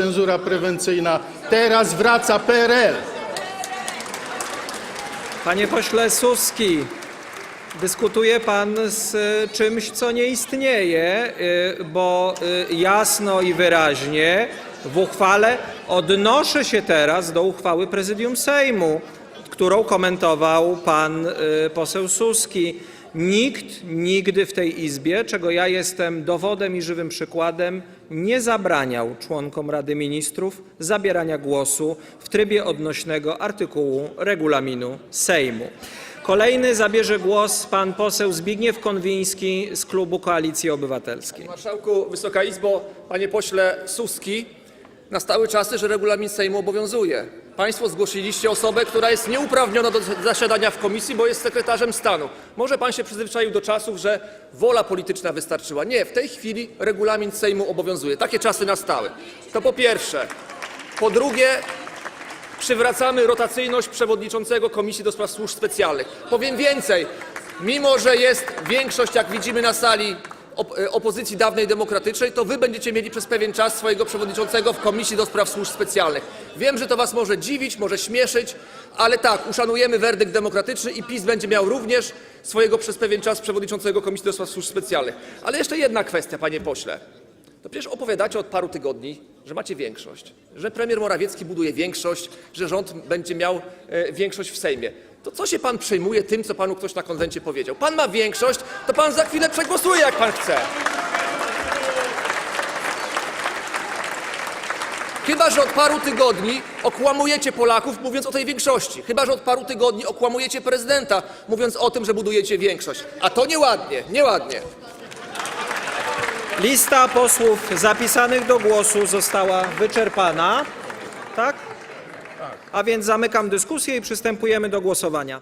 cenzura prewencyjna. Teraz wraca PRL. Panie pośle Suski, dyskutuje pan z y, czymś, co nie istnieje, y, bo y, jasno i wyraźnie w uchwale odnoszę się teraz do uchwały Prezydium Sejmu, którą komentował pan poseł Suski. Nikt nigdy w tej Izbie, czego ja jestem dowodem i żywym przykładem, nie zabraniał członkom Rady Ministrów zabierania głosu w trybie odnośnego artykułu regulaminu Sejmu. Kolejny zabierze głos pan poseł Zbigniew Konwiński z klubu Koalicji Obywatelskiej. Marszałku, Wysoka Izbo, panie pośle Suski, nastały czasy, że regulamin Sejmu obowiązuje. Państwo zgłosiliście osobę, która jest nieuprawniona do zasiadania w komisji, bo jest sekretarzem stanu. Może pan się przyzwyczaił do czasów, że wola polityczna wystarczyła. Nie, w tej chwili regulamin Sejmu obowiązuje. Takie czasy nastały. To po pierwsze. Po drugie, przywracamy rotacyjność przewodniczącego Komisji do Spraw Służb Specjalnych. Powiem więcej, mimo że jest większość, jak widzimy na sali, opozycji dawnej demokratycznej, to wy będziecie mieli przez pewien czas swojego przewodniczącego w Komisji do Spraw Służb Specjalnych. Wiem, że to was może dziwić, może śmieszyć, ale tak, uszanujemy werdykt demokratyczny i PiS będzie miał również swojego przez pewien czas przewodniczącego Komisji do Spraw Służb Specjalnych. Ale jeszcze jedna kwestia, panie pośle. To przecież opowiadacie od paru tygodni, że macie większość, że premier Morawiecki buduje większość, że rząd będzie miał e, większość w Sejmie. To co się pan przejmuje tym, co panu ktoś na konwencie powiedział? Pan ma większość, to pan za chwilę przegłosuje, jak pan chce. Chyba, że od paru tygodni okłamujecie Polaków, mówiąc o tej większości. Chyba, że od paru tygodni okłamujecie prezydenta, mówiąc o tym, że budujecie większość. A to nieładnie, nieładnie. Lista posłów zapisanych do głosu została wyczerpana. Tak? A więc zamykam dyskusję i przystępujemy do głosowania.